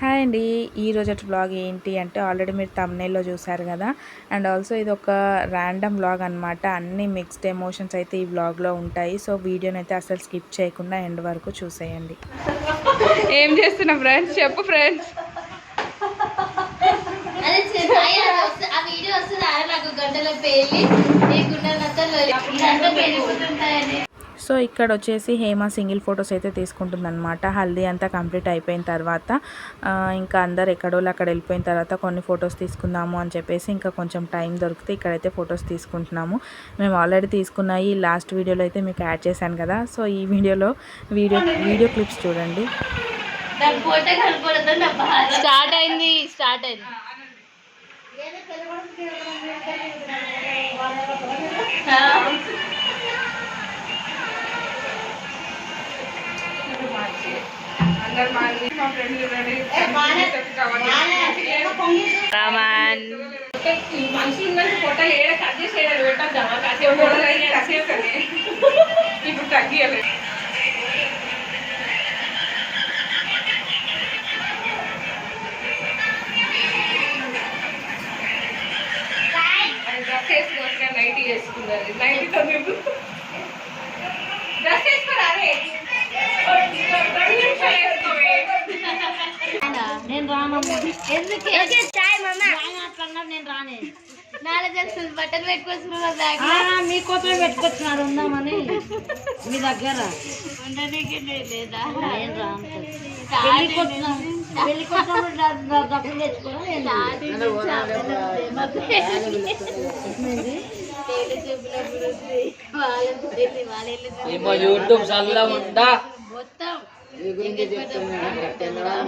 Hi అండి. ఈ రోజు బ్లాగ్ ఏంటి అంటే ఆల్రెడీ మీరు తమ్నేల్లో చూసారు కదా. అండ్ ఆల్సో ఇది ఒక ర్యాండమ్ బ్లాగ్ అనమాట అన్ని మిక్స్డ్ ఎమోషన్స్ అయితే ఈ బ్లాగ్లో ఉంటాయి. సో వీడియోని అయితే అసలు స్కిప్ చేయకుండా ఎండ్ వరకు చూసేయండి. ఏం చేస్తున్నా ఫ్రెండ్స్ చెప్పు ఫ్రెండ్స్ నాకు గంటలో పేలి సో ఇక్కడ వచ్చేసి హేమ సింగిల్ ఫొటోస్ అయితే తీసుకుంటుందన్నమాట. హల్దీ అంతా కంప్లీట్ అయిపోయిన తర్వాత ఇంకా అందరు ఎక్కడోళ్ళు అక్కడ వెళ్ళిపోయిన తర్వాత కొన్ని ఫొటోస్ తీసుకుందాము అని చెప్పేసి ఇంకా కొంచెం టైం దొరికితే ఇక్కడైతే ఫొటోస్ తీసుకుంటున్నాము. మేము ఆల్రెడీ తీసుకున్నాయి లాస్ట్ వీడియోలో అయితే మీకు యాడ్ చేశాను కదా. సో ఈ వీడియోలో వీడియో వీడియో క్లిప్స్ చూడండి. స్టార్ట్ అయింది స్టార్ట్ అయింది. రామన్. ఇప్పుడు తగ్గియలేదు డ్రెస్ వేసుకోవచ్చు నైట్ వేసుకున్నది నైట్తో మేము డ్రెస్ వేసుకోరా నేను రానమ్మా ఎందుకు నేను రానే నాలుగు బట్టలు మీకోసమే పెట్టుకొచ్చినారు ఉందామని మీ దగ్గర లేదా నేను రాను డబ్బులు తెచ్చుకోవడం యూట్యూబ్ చల్ల ఉందా? మొత్తం.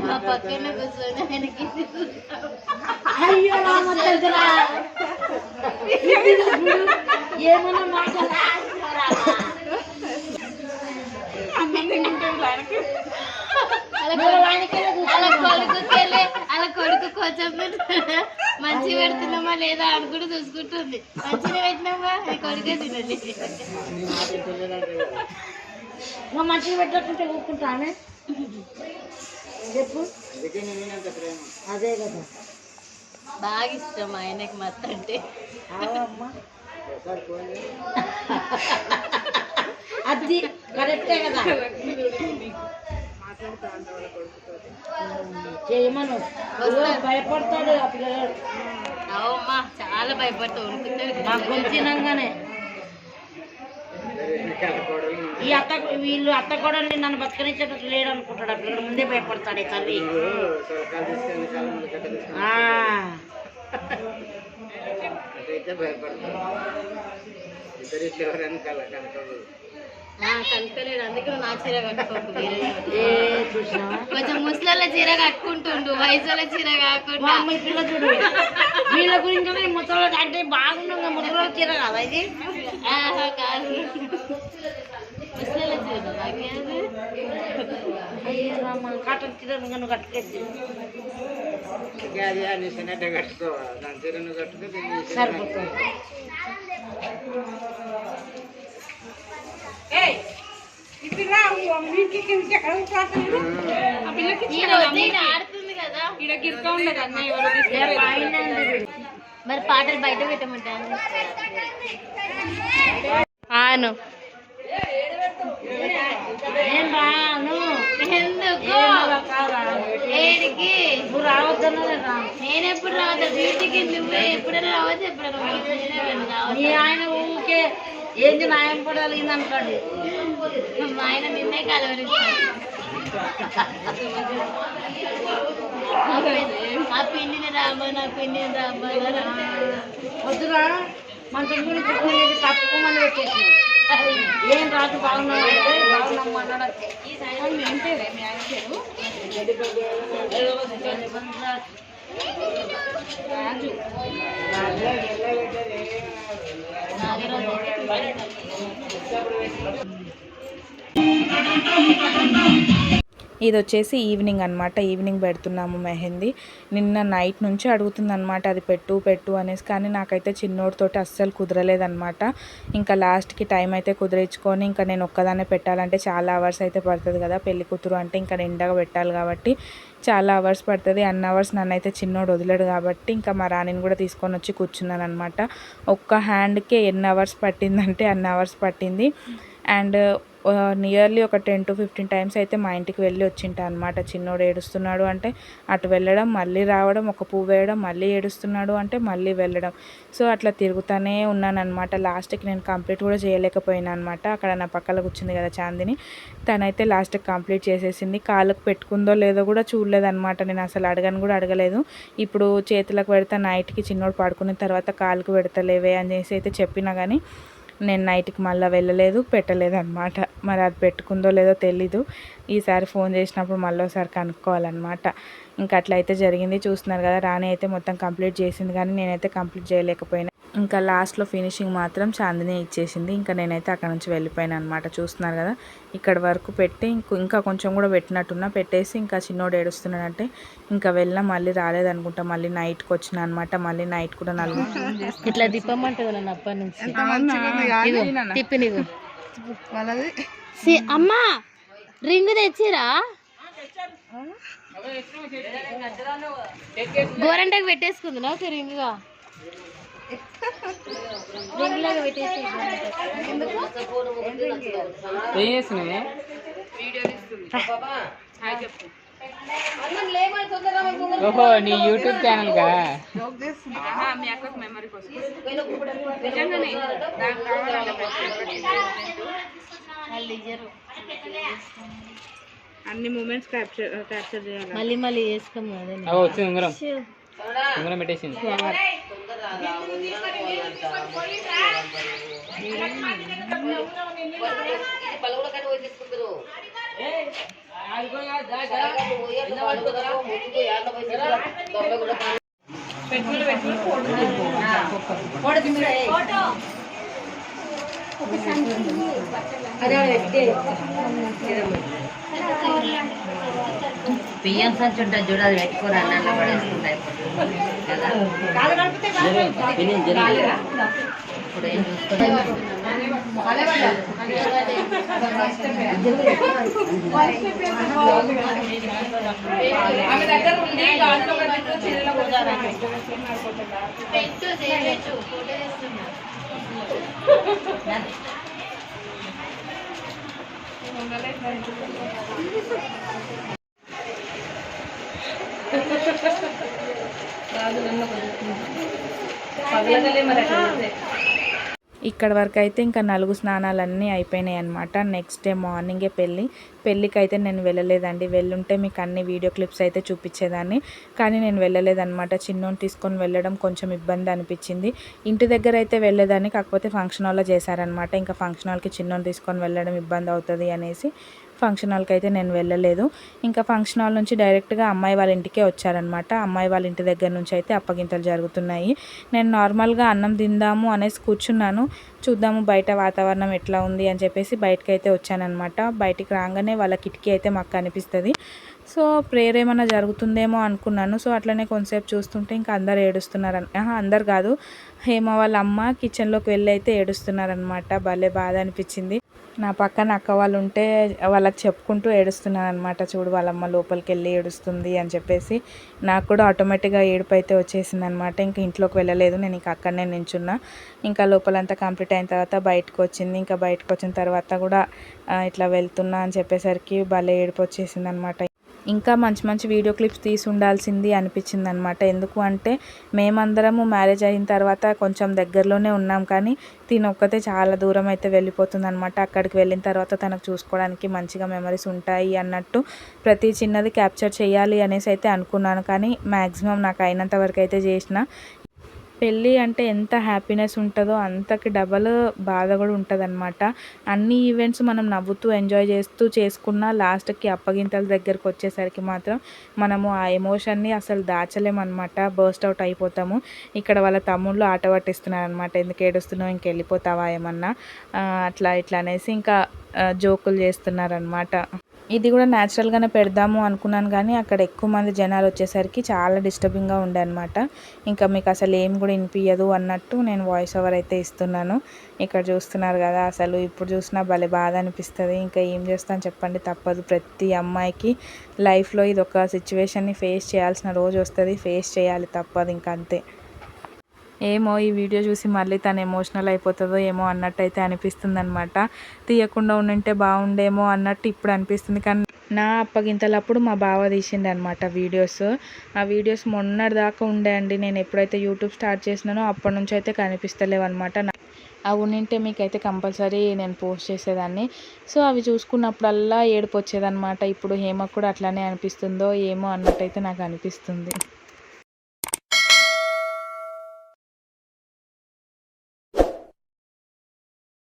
మా పక్కన కూర్చొని ఆయనకి అయ్యో రామచంద్రా ఏమన్నా మాట్లాడా అలా కొడుకుకెళ్ళి అలా కొడుకు కొంచెం మంచి పెడుతున్నామా లేదా అని కూడా చూసుకుంటుంది. మంచిగా పెట్టినామా కొడుకే తినండి నువ్వు మంచిగా పెట్టకుంటే ఊరుకుంటానే చెప్పు. అదే కదా. బాగా ఇష్టం ఆయనకి మత్త అంటే. అది కరెక్టే కదా. చేయమను. భయపడతాడు ఆ పిల్లగాడు. అవమ్మా చాలా భయపడుతూ ఉరుకుతాడు. నాకు గొంతినంగానే ఈ అత్త వీళ్ళు అత్త కూడా నన్ను బతకనిచ్చేటట్టు లేడు అనుకుంటాడు అప్పుడు ముందే భయపడతాడు తల్లి. ఆ. ఆ, కనుక్కోలేడు అందుకే నా చీర కట్టుకోకు కొంచెం ముసలాల చీర కట్టుకుంటుండు వయసుల చీర కాకుండా. చూడు. వీళ్ళ గురించి ముసలి అంటే బాగుండగా ముసలి చీర కదా ఇది? ఆహా, కాదు. కాటన్ సరిపోతుంది మరి పాటలు బయట పెట్టమంటాను ఆను. నేను రాను ఎందుకు? ఏడికి? నువ్వు రావద్దన్నా నేను రాను. నేను ఎప్పుడు రావద్దు? డ్యూటీకి నువ్వే ఎప్పుడైనా రావచ్చు ఎప్పుడైనా ఆయన ఊరికే ఏంది నాయం పడగలిగింది మా ఆయన నిన్నే కలవరిస్తాడు ఆ పిండిని రాబో నా పిండిని రాబో వద్దురా. మంచం గురించి కొన్ని తప్పుకోమని పెట్టేసి ఏం రాజు బాగున్నావు అంటే బాగున్నాము అన్నాడు. అంతే. ఇది వచ్చేసి ఈవినింగ్ అనమాట ఈవినింగ్ పెడుతున్నాము మెహందీ. నిన్న నైట్ నుంచి అడుగుతుంది అనమాట అది పెట్టు పెట్టు అనేసి. కానీ నాకైతే చిన్నోడితోటి అస్సలు కుదరలేదనమాట ఇంకా లాస్ట్కి టైం అయితే కుదిరించుకొని ఇంకా నేను ఒక్కదాన్నే పెట్టాలంటే చాలా అవర్స్ అయితే పడుతుంది కదా. పెళ్ళి కూతురు అంటే ఇంకా నిండగా పెట్టాలి కాబట్టి చాలా అవర్స్ పడుతుంది. అన్ని అవర్స్ నన్ను అయితే చిన్నోడు వదిలేడు కాబట్టి ఇంకా మా రాణిని కూడా తీసుకొని వచ్చి కూర్చున్నాను అనమాట ఒక్క హ్యాండ్కే ఎన్ని అవర్స్ పట్టిందంటే అన్ని అవర్స్ పట్టింది. అండ్ నియర్లీ ఒక టెన్ టు ఫిఫ్టీన్ టైమ్స్ అయితే మా ఇంటికి వెళ్ళి వచ్చింటా అనమాట చిన్నోడు ఏడుస్తున్నాడు అంటే అటు వెళ్ళడం మళ్ళీ రావడం ఒక పువ్వు వేయడం మళ్ళీ ఏడుస్తున్నాడు అంటే మళ్ళీ వెళ్ళడం. సో అట్లా తిరుగుతూనే ఉన్నాను అనమాట లాస్ట్కి నేను కంప్లీట్ కూడా చేయలేకపోయినా అనమాట అక్కడ నా పక్కన కూర్చుంది కదా చాందిని. తనైతే లాస్ట్కి కంప్లీట్ చేసేసింది. కాళ్ళకు పెట్టుకుందో లేదో కూడా చూడలేదన్నమాట. నేను అసలు అడగను కూడా అడగలేదు. ఇప్పుడు చేతులకు పెడతా నైట్కి చిన్నోడు పడుకున్న తర్వాత కాళ్ళకు పెడతలేవే అనేసి అయితే చెప్పినా కానీ నేను నైట్కి మళ్ళీ వెళ్ళలేదు పెట్టలేదు అనమాట మరి అది పెట్టుకుందో లేదో తెలీదు. ఈసారి ఫోన్ చేసినప్పుడు మళ్ళీ ఒకసారి కనుక్కోవాలన్నమాట. ఇంకా అట్లయితే జరిగింది. చూస్తున్నారు కదా రాణి అయితే మొత్తం కంప్లీట్ చేసింది కానీ నేనైతే కంప్లీట్ చేయలేకపోయినా. ఇంకా లాస్ట్లో ఫినిషింగ్ మాత్రం చాందిని ఇచ్చేసింది. ఇంకా నేనైతే అక్కడ నుంచి వెళ్ళిపోయాను అనమాట చూస్తున్నారు కదా ఇక్కడ వరకు పెట్టి ఇంకో ఇంకా కొంచెం కూడా పెట్టినట్టున్నా. పెట్టేసి ఇంకా చిన్నోడు ఏడుస్తున్నాడంటే ఇంకా వెళ్ళినా మళ్ళీ రాలేదనుకుంటా. మళ్ళీ నైట్కి వచ్చిన అనమాట మళ్ళీ నైట్ కూడా నలుగు. ఇట్లా తిప్పమంటుంది నన్ను అప్పటి నుంచి. ఇగో, తిప్పి నీకు. అమ్మా రింగ్ తెచ్చిరా? గోరంటకు పెట్టేసుకుంది నాకు రింగ్గా రింగ్ లాగా పెట్టేసి ఓహో నీ యూట్యూబ్ ఛానల్ మీ అక్కకు మెమరీ కోసం. నిజంగానే కావాలంటే అన్ని మూమెంట్స్ క్యాప్చర్ క్యాప్చర్ చేయాలి. మళ్ళీ మళ్ళీ చేసుకోము అదే అవో వచ్చింది ఉంగరం. ఉంగరం పెట్టేసింది. బియ్యం సంచి ఉంటుంది చూడు అది పెట్టుకోరా అన్న పడేసుకుంటా ఇప్పుడు ఏం చూసుకోలేదు ఆమె నన్ను ఉంది మరి అట్లా చీరలో పెట్టు చేయొచ్చు ఫోటో చేస్తున్నా ఇక్కడ వరకు అయితే ఇంకా నలుగు స్నానాలన్నీ అయిపోయినాయి అనమాట నెక్స్ట్ డే మార్నింగే పెళ్ళి. పెళ్ళికి అయితే నేను వెళ్ళలేదండి. వెళ్ళుంటే మీకు అన్ని వీడియో క్లిప్స్ అయితే చూపించేదాన్ని. కానీ నేను వెళ్ళలేదన్నమాట. చిన్నోని తీసుకొని వెళ్ళడం కొంచెం ఇబ్బంది అనిపించింది. ఇంటి దగ్గర అయితే వెళ్ళేదాన్ని కాకపోతే ఫంక్షన్ హాల్లో చేశారనమాట ఇంకా ఫంక్షన్ హాల్కి చిన్నోని తీసుకొని వెళ్ళడం ఇబ్బంది అవుతుంది అనేసి ఫంక్షన్ హాల్కి అయితే నేను వెళ్ళలేదు. ఇంకా ఫంక్షన్ హాల్ నుంచి డైరెక్ట్గా అమ్మాయి వాళ్ళ ఇంటికే వచ్చారనమాట అమ్మాయి వాళ్ళ ఇంటి దగ్గర నుంచి అయితే అప్పగింతలు జరుగుతున్నాయి. నేను నార్మల్గా అన్నం తిందాము అనేసి కూర్చున్నాను. చూద్దాము బయట వాతావరణం ఎట్లా ఉంది అని చెప్పేసి బయటకు అయితే వచ్చానమాట బయటికి రాగానే వాళ్ళ కిటికీ అయితే మాకు కనిపిస్తుంది. సో ప్రేయర్ ఏమైనా జరుగుతుందేమో అనుకున్నాను. సో అట్లనే కొంతసేపు చూస్తుంటే ఇంకా అందరు ఏడుస్తున్నారు అందరు కాదు. హేమ వాళ్ళ అమ్మ కిచెన్లోకి వెళ్ళి అయితే ఏడుస్తున్నారనమాట భలే బాధ అనిపించింది. నా పక్కన అక్క వాళ్ళు ఉంటే వాళ్ళకి చెప్పుకుంటూ ఏడుస్తున్నాను అనమాట చూడు వాళ్ళమ్మ లోపలికి వెళ్ళి ఏడుస్తుంది అని చెప్పేసి. నాకు కూడా ఆటోమేటిక్గా ఏడుపు అయితే వచ్చేసింది అనమాట ఇంకా ఇంట్లోకి వెళ్ళలేదు. నేను ఇంకా అక్కడనే నించున్నా. ఇంకా లోపలంతా కంప్లీట్ అయిన తర్వాత బయటకు వచ్చింది. ఇంకా బయటకు వచ్చిన తర్వాత కూడా ఇట్లా వెళ్తున్నా అని చెప్పేసరికి భలే ఏడుపు వచ్చేసింది అనమాట ఇంకా మంచి మంచి వీడియో క్లిప్స్ తీసి ఉండాల్సింది అనిపించింది అనమాట ఎందుకు అంటే మేమందరము మ్యారేజ్ అయిన తర్వాత కొంచెం దగ్గరలోనే ఉన్నాం కానీ తిన ఒక్కతే చాలా దూరం అయితే వెళ్ళిపోతుంది అనమాట అక్కడికి వెళ్ళిన తర్వాత తనకు చూసుకోవడానికి మంచిగా మెమరీస్ ఉంటాయి అన్నట్టు ప్రతి చిన్నది క్యాప్చర్ చేయాలి అనేసి అయితే అనుకున్నాను కానీ మ్యాక్సిమం నాకు అయినంత వరకు అయితే చేసిన పెళ్ళి అంటే ఎంత హ్యాపీనెస్ ఉంటుందో అంతకి డబల్ బాధ కూడా ఉంటుందనమాట అన్ని ఈవెంట్స్ మనం నవ్వుతూ ఎంజాయ్ చేస్తూ చేసుకున్న లాస్ట్కి అప్పగింతల దగ్గరకు వచ్చేసరికి మాత్రం మనము ఆ ఎమోషన్ని అసలు దాచలేమన్నమాట. బర్స్ట్ అవుట్ అయిపోతాము. ఇక్కడ వాళ్ళ తమ్ముళ్ళు ఆట పట్టిస్తున్నారు అనమాట ఎందుకు ఏడుస్తున్నావు? ఇంకెళ్ళిపోతావా ఏమన్నా? అట్లా ఇట్లా అనేసి ఇంకా జోకులు చేస్తున్నారనమాట ఇది కూడా న్యాచురల్గానే పెడదాము అనుకున్నాను కానీ అక్కడ ఎక్కువ మంది జనాలు వచ్చేసరికి చాలా డిస్టర్బింగ్గా ఉండే అనమాట ఇంకా మీకు అసలు ఏం కూడా వినిపించదు అన్నట్టు నేను వాయిస్ ఓవర్ అయితే ఇస్తున్నాను. ఇక్కడ చూస్తున్నారు కదా అసలు ఇప్పుడు చూసినా భలే బాధ అనిపిస్తుంది. ఇంకా ఏం చేస్తాను చెప్పండి తప్పదు. ప్రతి అమ్మాయికి లైఫ్లో ఇది ఒక సిచ్యువేషన్ని ఫేస్ చేయాల్సిన రోజు వస్తుంది. ఫేస్ చేయాలి తప్పదు ఇంకా అంతే. ఏమో ఈ వీడియో చూసి మళ్ళీ తను ఎమోషనల్ అయిపోతుందో ఏమో అన్నట్టు అయితే అనిపిస్తుంది అనమాట తీయకుండా ఉండింటే బాగుండేమో అన్నట్టు ఇప్పుడు అనిపిస్తుంది. కానీ నా అప్పగింతలప్పుడు మా బావ తీసిండు అనమాట వీడియోస్ ఆ వీడియోస్ మొన్నటి దాకా ఉండే అండి. నేను ఎప్పుడైతే యూట్యూబ్ స్టార్ట్ చేసినానో అప్పటి నుంచి అయితే కనిపిస్తలేవు అనమాట అవి ఉండింటే మీకైతే కంపల్సరీ నేను పోస్ట్ చేసేదాన్ని. సో అవి చూసుకున్నప్పుడల్లా ఏడుపు వచ్చేదనమాట ఇప్పుడు హేమ కూడా అట్లానే అనిపిస్తుందో ఏమో అన్నట్టయితే నాకు అనిపిస్తుంది.